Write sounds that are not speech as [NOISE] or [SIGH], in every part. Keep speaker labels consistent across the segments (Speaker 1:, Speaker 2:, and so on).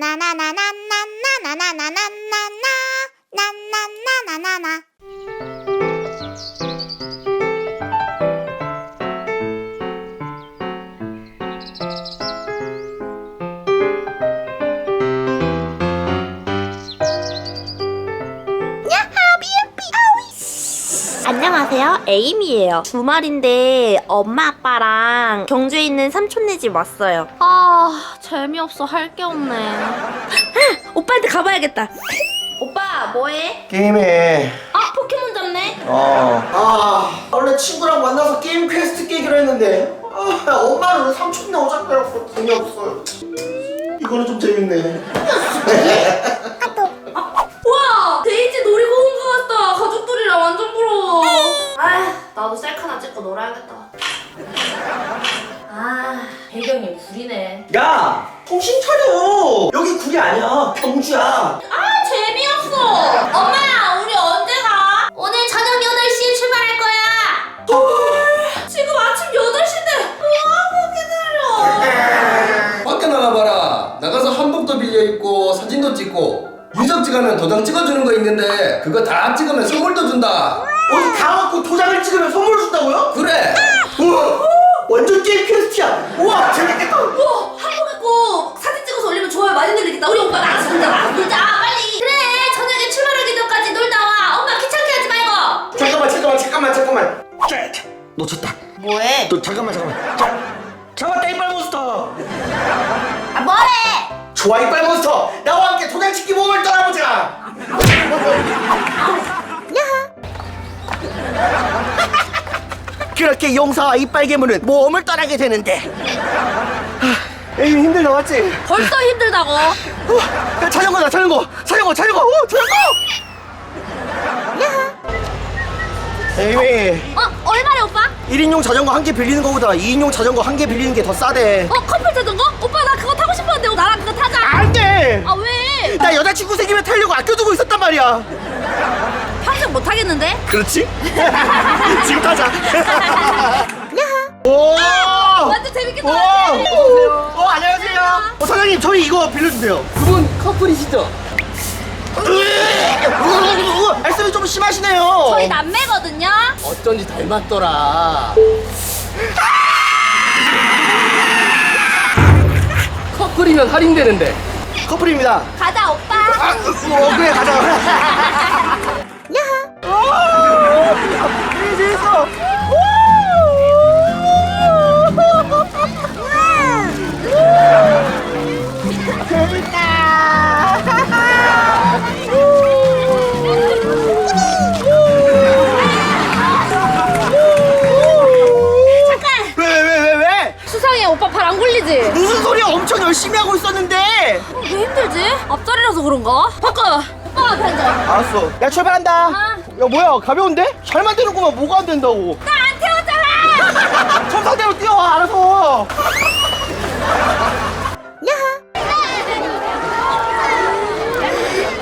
Speaker 1: na na na na. 에임이에요. 주말인데 엄마 아빠랑 경주에 있는 삼촌네 집 왔어요. 아 재미없어 할 게 없네. [LAUGHS] 오빠한테 가봐야겠다. 오빠 뭐해?
Speaker 2: 게임해.
Speaker 1: 아 포켓몬 잡네.
Speaker 2: 어. 아, 원래 친구랑 만나서 게임 퀘스트 깨기로 했는데, 아, 엄마는 삼촌네 오작가라고 돈이 없어요. 이거는 좀 재밌네. [LAUGHS]
Speaker 1: 나도 셀카 하나 찍고 놀아야겠다. 아 배경이 구리네.
Speaker 2: 야, 정신 차려. 여기 구리 아니야, 경주야.
Speaker 1: 아 재미없어. 엄마 우리 언제 가? 오늘 저녁 8시에 출발할 거야. 지금 아침 8시인데 뭐하고 기다려.
Speaker 3: 밖에 나가봐라. 나가서 한복도 빌려 입고 사진도 찍고 유적 지 가면 도장 찍어주는 거 있는데 그거 다 찍으면 선물도 준다.
Speaker 2: 어디 가갖고 도장을 찍으면 선물 준다고요?
Speaker 3: 그래.
Speaker 2: 우와, 완전 게임 퀘스트야. 우와, 재밌겠다.
Speaker 1: 와 한복 입고 사진 찍어서 올리면 좋아요 많이 늘리겠다. 우리 오빠 나가서 놀자. 와. 놀자 빨리. 그래 저녁에 출발하기 전까지 놀다 와. 엄마 귀찮게 하지 말고.
Speaker 2: 잠깐만, 잠깐만, 잠깐만, 잠깐만. 자, 자, 놓쳤다.
Speaker 1: 뭐해?
Speaker 2: 너 잠깐만, 잠깐만. 자, 잡았다 이빨 몬스터.
Speaker 1: 아 뭐해?
Speaker 2: 좋아 이빨 몬스터. 나와 함께 도장 찍기 모험을 떠나보자. [LAUGHS] 그렇게 용사와 이빨 괴물은 모험을 떠나게 되는데. 하, 에이 힘들다 맞지?
Speaker 1: 벌써 힘들다고.
Speaker 2: 어, 야, 자전거다 자전거 자전거 자전거 오 자전거 에이미
Speaker 1: 어 얼마래 오빠?
Speaker 2: 1인용 자전거 한 개 빌리는 거보다 2인용 자전거 한 개 빌리는 게 더 싸대
Speaker 1: 어 커플 자전거? 오빠 나 그거 타고 싶었는데 나랑 그거 타자.
Speaker 2: 안돼
Speaker 1: 아 왜?
Speaker 2: 나 여자친구 생기면 타려고 아껴두고 있었단 말이야
Speaker 1: 평생 못 타겠는데?
Speaker 2: 그렇지? [LAUGHS] 지금 타자 오
Speaker 1: 완전 재밌게
Speaker 2: 오!
Speaker 1: 놀았지.
Speaker 2: 오, 안녕하세요. 어, 사장님, 저희 이거 빌려주세요.
Speaker 3: 그분 커플이시죠?
Speaker 2: 말씀이 좀 심하시네요.
Speaker 1: 저희 남매거든요.
Speaker 3: 어쩐지 닮았더라. 커플이면 할인되는데.
Speaker 2: 커플입니다.
Speaker 1: 가자 오빠.
Speaker 2: 아, 어, 그래, 가자. [LAUGHS] 야하. 오, 재밌어.
Speaker 1: 잠깐.
Speaker 2: 왜, 왜, 왜, 왜?
Speaker 1: 수상해 오빠 발 안 굴리지?
Speaker 2: 무슨 소리야? 엄청 열심히 하고 있었는데.
Speaker 1: 왜 힘들지? 앞자리라서 그런가? 바꿔. 오빠가 앉아.
Speaker 2: 알았어. 야, 출발한다.
Speaker 1: 아.
Speaker 2: 야, 뭐야? 가벼운데? 잘 만드는구만. 뭐가 안 된다고.
Speaker 1: 나 안 태웠잖아. [LAUGHS]
Speaker 2: 천상대로 뛰어와, 알아서.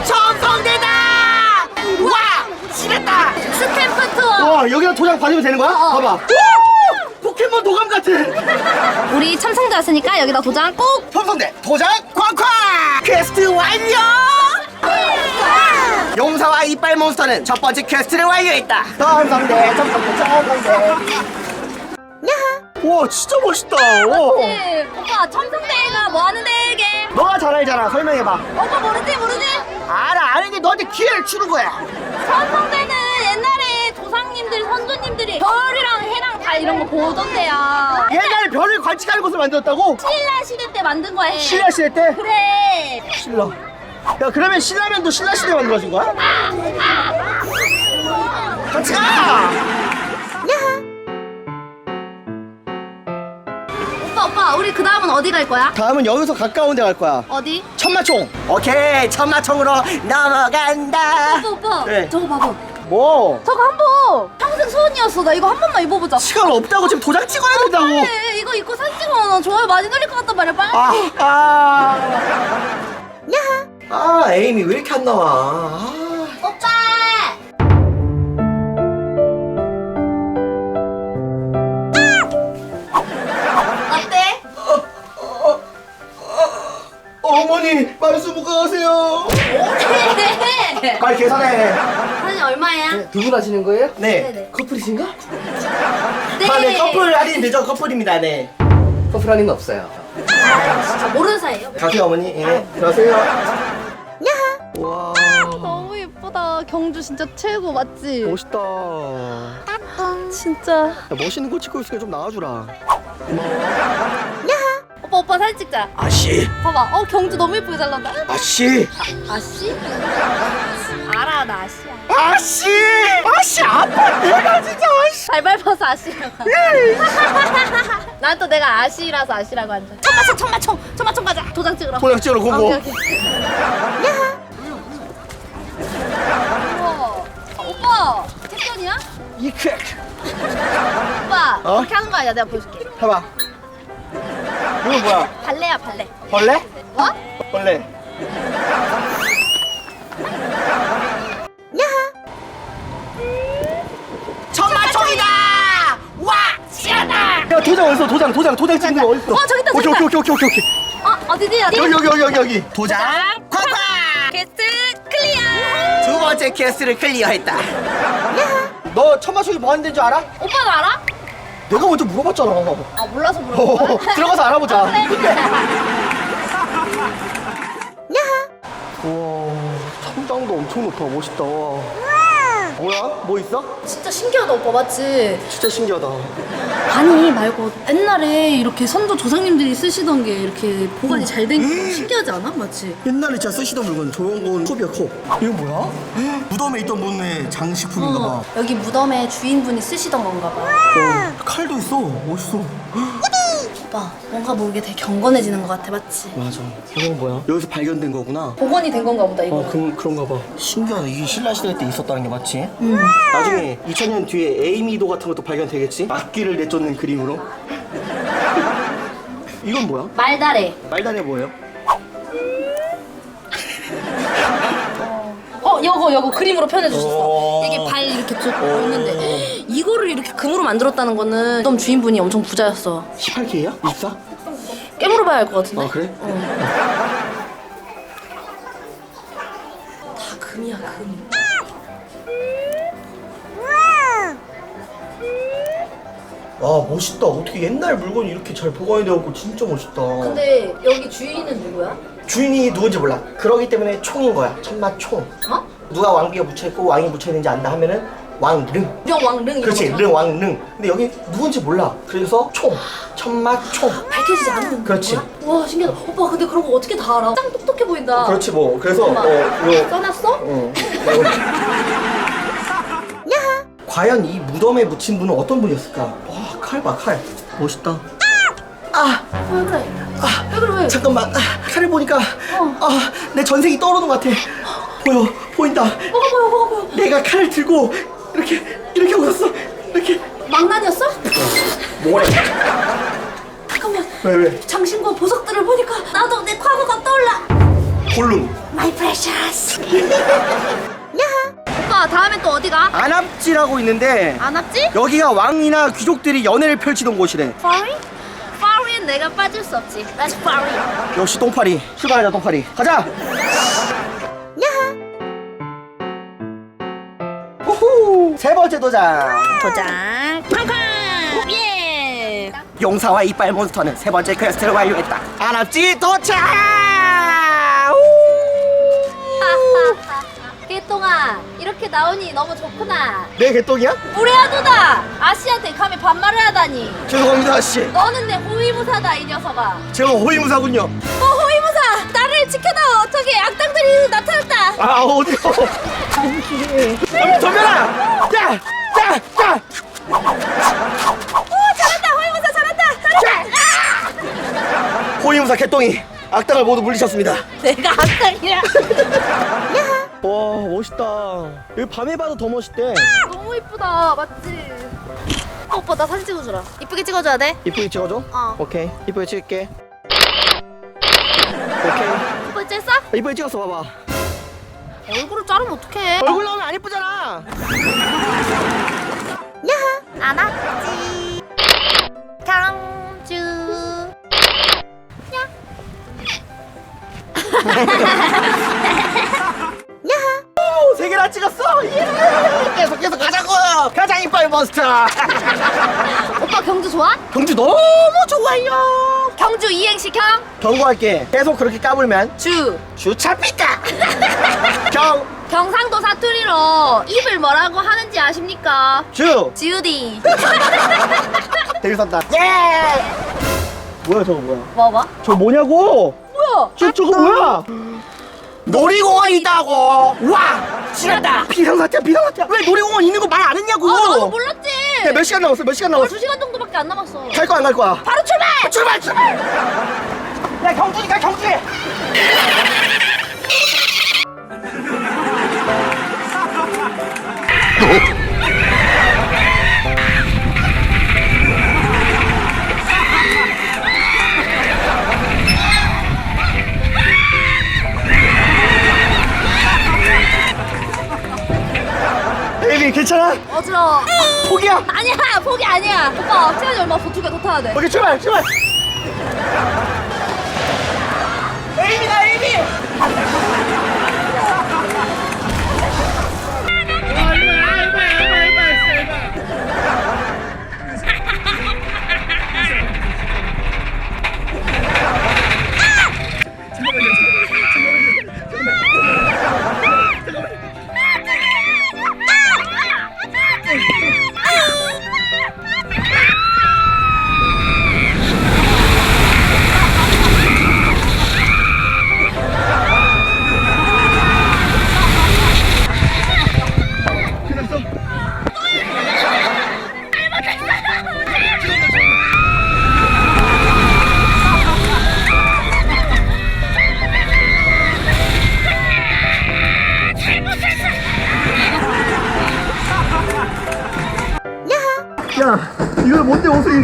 Speaker 2: 천성대다! 와! 지렸다!
Speaker 1: 스탬프 투어.
Speaker 2: 와, 여기다 도장 받으면 되는 거야?
Speaker 1: 어.
Speaker 2: 봐봐. 포켓몬 도감 같은!
Speaker 1: 우리 첨성대 왔으니까 여기다 도장 꼭.
Speaker 2: 천성대 도장 쾅쾅! 퀘스트 완료! 용사와 이빨 몬스터는 첫 번째 퀘스트를 완료했다. 천성대, 천성대, 천성대. 와, 진짜 멋있다. 오.
Speaker 1: 네. 오빠 첨성대가 뭐 하는데 이게?
Speaker 2: 너가 잘 알잖아. 설명해봐.
Speaker 1: 오빠 모르지 모르지?
Speaker 2: 알아, 아는데 너한테 기회를 주는 거야.
Speaker 1: 첨성대는 옛날에 조상님들 선조님들이 별이랑 해랑 달 이런 거 보던데요.
Speaker 2: 옛날에 별을 관측하는 곳을 만들었다고?
Speaker 1: 신라 시대 때 만든 거예요.
Speaker 2: 신라 시대 때?
Speaker 1: 그래.
Speaker 2: 신라. 야, 그러면 신라면도 신라 시대에 만들어진 거야? 같이 가!
Speaker 1: 오빠 오빠 우리 그 다음은 어디 갈 거야?
Speaker 2: 다음은 여기서 가까운 데 갈 거야.
Speaker 1: 어디?
Speaker 2: 천마총. 오케이, 천마총으로 넘어간다.
Speaker 1: 오빠 오빠
Speaker 2: 네.
Speaker 1: 저거 봐봐.
Speaker 2: 뭐?
Speaker 1: 저거 한복 평생 소원이었어. 나 이거 한 번만 입어보자.
Speaker 2: 시간 없다고 지금 도장 찍어야 된다고.
Speaker 1: 빨리 이거 입고 사진 찍으면 좋아요 많이 늘릴 것 같단 말이야 빨리.
Speaker 2: 아, 아. 아, 에임이 왜 이렇게 안 나와? 아.
Speaker 1: 오빠. 어때?
Speaker 2: 어, 어머니 말수무가 하세요.
Speaker 4: 네.
Speaker 2: 빨리 계산해.
Speaker 4: 사장님 얼마야?
Speaker 3: 두 분 하시는 거예요?
Speaker 2: 네.
Speaker 4: 네네.
Speaker 3: 커플이신가?
Speaker 4: 네.
Speaker 2: 아, 네 커플 할인 되죠 커플입니다. 네.
Speaker 3: 커플 할인 없어요.
Speaker 4: 아, 모르는 사이예요?
Speaker 2: 가세요 어머니. 예. 들어가세요. 와 [LAUGHS]
Speaker 1: 너무 예쁘다. 경주 진짜 최고 맞지?
Speaker 2: 멋있다.
Speaker 1: 진짜.
Speaker 2: 야, 멋있는 거 찍고 있으니까 좀 나와주라.
Speaker 1: 오빠 오빠 사진 찍자.
Speaker 2: 아씨,
Speaker 1: 봐봐. 어 경주 너무 예쁘게 잘 나온다.
Speaker 2: 아씨,
Speaker 1: 아씨? 알아 나 아씨야.
Speaker 2: 아씨, 아씨 아빠 내가 진짜 아씨.
Speaker 1: 잘 밟아서 아씨라고. 난 또 내가 아씨라서 아씨라고 한다.
Speaker 4: 천마총 천마총 천마총 가자.
Speaker 1: 도장 찍으러.
Speaker 2: 도장 찍으러 고고.
Speaker 1: 오케이 오케이. 오빠 택견이야?
Speaker 2: 이크.
Speaker 1: 오빠
Speaker 2: 어?
Speaker 1: 그렇게 하는 거 아니야? 내가 보여줄게.
Speaker 2: 해봐. 이거 뭐야?
Speaker 1: 발레야 발레.
Speaker 2: 벌레?
Speaker 1: 어?
Speaker 2: 벌레.
Speaker 4: 천마총이다. 와 지연아.
Speaker 2: 야 도장 어딨어? 도장, 도장, 도장 찍는 거 어딨어?
Speaker 1: 어, 저기 있다,
Speaker 2: 오케이,
Speaker 1: 저기
Speaker 2: 오케이, 오케이, 오케이, 오케이.
Speaker 1: 어 어디지 어디?
Speaker 2: 여기, 여기, 여기, 여기, 여기. 도장.
Speaker 4: 쾅쾅. 게스트 클리어.
Speaker 2: 두 번째 퀘스트를 클리어했다. 너 천마총이 뭐 하는 데인 줄 알아?
Speaker 1: 오빠도 알아?
Speaker 2: 내가 먼저 물어봤잖아.
Speaker 1: 아 몰라서 물어본 거야? [LAUGHS]
Speaker 2: 들어가서 알아보자.
Speaker 1: 그래. [LAUGHS]
Speaker 2: 우와, 천장도 엄청 높아. 멋있다. 뭐야? 뭐 있어?
Speaker 1: 진짜 신기하다 오빠 맞지?
Speaker 2: 진짜 신기하다.
Speaker 1: 아니 말고 옛날에 이렇게 선조 조상님들이 쓰시던 게 이렇게 보관이 잘된거 신기하지 않아? 맞지?
Speaker 2: 옛날에 진짜 쓰시던 물건 조용건 컵이야 컵. 이거 뭐야? 무덤에 있던 분의 장식품인가 봐.
Speaker 1: 어, 여기 무덤에 주인분이 쓰시던 건가 봐
Speaker 2: 어, 칼도 있어. 멋있어.
Speaker 1: 오빠 뭔가 모르게 되게 경건해지는 것 같아 맞지?
Speaker 2: 맞아. 이건 뭐야? 여기서 발견된 거구나.
Speaker 1: 복원이 된 건가 보다 이거
Speaker 2: 어, 그, 그런가 봐. 신기하다. 이게 신라 시대 때 있었다는 게 맞지? 응. 나중에 2000년 뒤에 에이미도 같은 것도 발견되겠지? 악기를 내쫓는 그림으로. [LAUGHS] 이건 뭐야?
Speaker 1: 말다래
Speaker 2: 말다리 뭐예요?
Speaker 1: 어 요거 요거 그림으로 표현해 주셨어
Speaker 2: 어.
Speaker 1: 이게 발 이렇게 쭉 있는데 이거를 이렇게 금으로 만들었다는 거는 무덤 주인분이 엄청 부자였어
Speaker 2: 18K야? 24?
Speaker 1: 깨물어봐야 할 것 같은데
Speaker 2: 아, 그래?
Speaker 1: 다 금이야 금
Speaker 2: 와, 멋있다. 어떻게 옛날 물건이 이렇게 잘 보관이 되었고 진짜 멋있다.
Speaker 1: 근데 여기 주인은 누구야?
Speaker 2: 주인이 누군지 몰라. 그러기 때문에 총인 거야. 천마 총.
Speaker 1: 어?
Speaker 2: 누가 왕비가 묻혀있고 왕이 묻혀있는지 안다 하면은 왕릉.
Speaker 1: 령왕릉 이런
Speaker 2: 그렇지,
Speaker 1: 거잖아.
Speaker 2: 릉, 왕 릉. 근데 여기 누군지 몰라. 그래서 총. 천마 총.
Speaker 1: 밝혀지지 않은
Speaker 2: 그렇지.
Speaker 1: 거야? 와 신기하다 오빠 근데 그런 거 어떻게 다 알아? 짱 똑똑해 보인다
Speaker 2: 그렇지 뭐. 그래서 어. 요
Speaker 1: 써놨어?
Speaker 2: 응. 과연 이 무덤에 묻힌 분은 어떤 분이었을까? 와, 칼 봐, 칼. 멋있다. 아,
Speaker 1: 왜 그래? 왜 그래 왜?
Speaker 2: 잠깐만. 아, 칼을 보니까 아, 내 전생이 떠오르는 것 같아. 보여, 보인다.
Speaker 1: 뭐가 뭐야 뭐가 뭐야
Speaker 2: 내가 칼을 들고 이렇게 이렇게 웃었어. 이렇게.
Speaker 1: 망나니였어?
Speaker 2: 뭐래?
Speaker 1: 잠깐만
Speaker 2: 왜 왜?
Speaker 1: 장신구 보석들을 보니까 나도 내 과거가 떠올라
Speaker 2: 골룸.
Speaker 1: My precious [LAUGHS] 오빠 다음에 또 어디 가?
Speaker 2: 안압지라고 있는데
Speaker 1: 안 왔지?
Speaker 2: 여기가 왕이나 귀족들이 연애를 펼치던 곳이래.
Speaker 1: Sorry? Sorry는 내가 빠질 수 없지 That's sorry
Speaker 2: 역시 똥파리. 출발하자 똥파리. 가자. 세 번째 도장.
Speaker 4: 도장 쾅쾅. 예.
Speaker 2: 용사와 이빨 몬스터는 세 번째 퀘스트를 완료했다. 안압지 도착. 우!
Speaker 1: 개똥아 이렇게 나오니 너무 좋구나
Speaker 2: 내 개똥이야?
Speaker 1: 우리 아두다 아씨한테 감히 반말을 하다니
Speaker 2: 죄송합니다 아씨.
Speaker 1: 너는 내 호위무사다 이 녀석아
Speaker 2: 제가 호위무사군요.
Speaker 1: 어 호위무사 나를 지켜다 어떻게 악당들이 나타났다
Speaker 2: 아 어디요? [LAUGHS] 여기 덤벼라! 야! 야! 야!
Speaker 1: 잘한다 호위무사 잘한다 잘한다
Speaker 2: 호위무사 개똥이 악당을 모두 물리쳤습니다.
Speaker 1: 내가 악당이야 [LAUGHS]
Speaker 2: 와 멋있다. 여기 밤에 봐도 더 멋있대.
Speaker 1: 너무 이쁘다 맞지? 어, 오빠 나 사진 찍어주라 이쁘게 찍어줘야 돼
Speaker 2: 이쁘게 찍어줘?
Speaker 1: 어.
Speaker 2: 오케이 이쁘게 찍을게. 오케이
Speaker 1: 이쁘게 찍었어?
Speaker 2: 이쁘게 찍었어 봐봐.
Speaker 1: 얼굴을 자르면 어떡해
Speaker 2: 얼굴 나오면 안 이쁘잖아.
Speaker 1: 안 왔지 경주
Speaker 2: 세 개나 찍었어. 예. 계속 계속 가자고. 가자 이빨 monster. [LAUGHS]
Speaker 1: 오빠 경주 좋아?
Speaker 2: 경주 너무 좋아요.
Speaker 1: 경주 이행시 경?
Speaker 2: 경고할게. 계속 그렇게 까불면
Speaker 1: 주.
Speaker 2: 주차 삐까. [LAUGHS] 경,
Speaker 1: 경상도 사투리로 입을 뭐라고 하는지 아십니까?
Speaker 2: 주.
Speaker 1: 지우디. [LAUGHS]
Speaker 2: 되게 썼다. 예. 뭐야 저거 뭐야?
Speaker 1: 뭐 뭐?
Speaker 2: 저 뭐냐고?
Speaker 1: 뭐야?
Speaker 2: 저 저거 뭐야? 놀이공원 있다고. 와, 지났다. 비상사태, 비상사태. 왜 놀이공원 있는 거 말 안 했냐고?
Speaker 1: 아 나도 몰랐지.
Speaker 2: 야, 몇 시간 남았어? 몇 시간
Speaker 1: 어,
Speaker 2: 남았어?
Speaker 1: 두 시간 정도밖에 안 남았어.
Speaker 2: 갈 거야 안 갈 거야?
Speaker 1: 바로 출발!
Speaker 2: 출발 출발! 야 경준이 가 경준이! 괜찮아?
Speaker 1: 어지러워.
Speaker 2: 포기야?
Speaker 1: 아니야 포기 아니야. 오빠 시간이 얼마 개더 타야 돼.
Speaker 2: 오케이 출발 출발!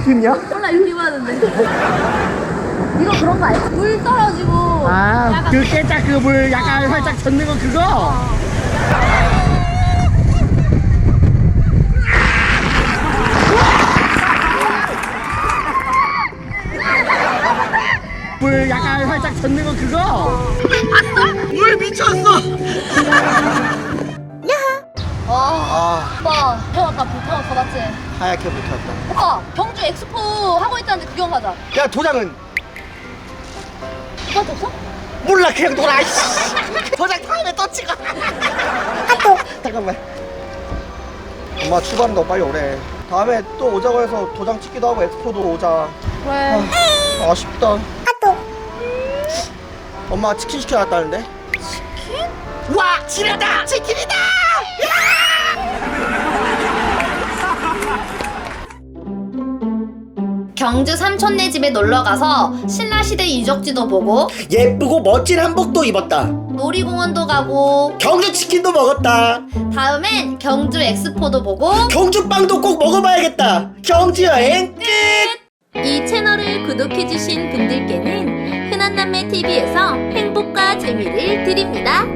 Speaker 2: 이렇게 입냐?
Speaker 1: 몰라 이거 입었는데. 이거 그런 거 알지? 물 떨어지고.
Speaker 2: 아,
Speaker 1: 약간
Speaker 2: 그 깨짝 그 물 약간 살짝 젖는 거 그거? 물 약간 살짝 젖는 거 그거? 물 미쳤어!
Speaker 1: 아, 오빠 형 아까 불타고 받았지?
Speaker 2: 하얗게 붙었다.
Speaker 1: 오빠 경주 엑스포 하고 있다는데 구경 가자.
Speaker 2: 야 도장은
Speaker 1: 오빠한테 없어?
Speaker 2: 몰라 그냥 놀아. 이씨. 도장 다음에 또 찍어. 잠깐만. 엄마 출발한다 빨리 오래. 다음에 또 오자고 해서 도장 찍기도 하고 엑스포도 오자.
Speaker 1: 그래.
Speaker 2: 아, 아쉽다. 엄마 치킨 시켜놨다는데? 치킨? 와 지렸다! 치킨이다!
Speaker 1: 경주 삼촌네 집에 놀러 가서 신라시대 유적지도 보고
Speaker 2: 예쁘고 멋진 한복도 입었다.
Speaker 1: 놀이공원도 가고
Speaker 2: 경주 치킨도 먹었다.
Speaker 1: 다음엔 경주 엑스포도 보고
Speaker 2: 경주 빵도 꼭 먹어봐야겠다. 경주 여행 끝!
Speaker 4: 이 채널을 구독해주신 분들께는 흔한남매 TV에서 행복과 재미를 드립니다.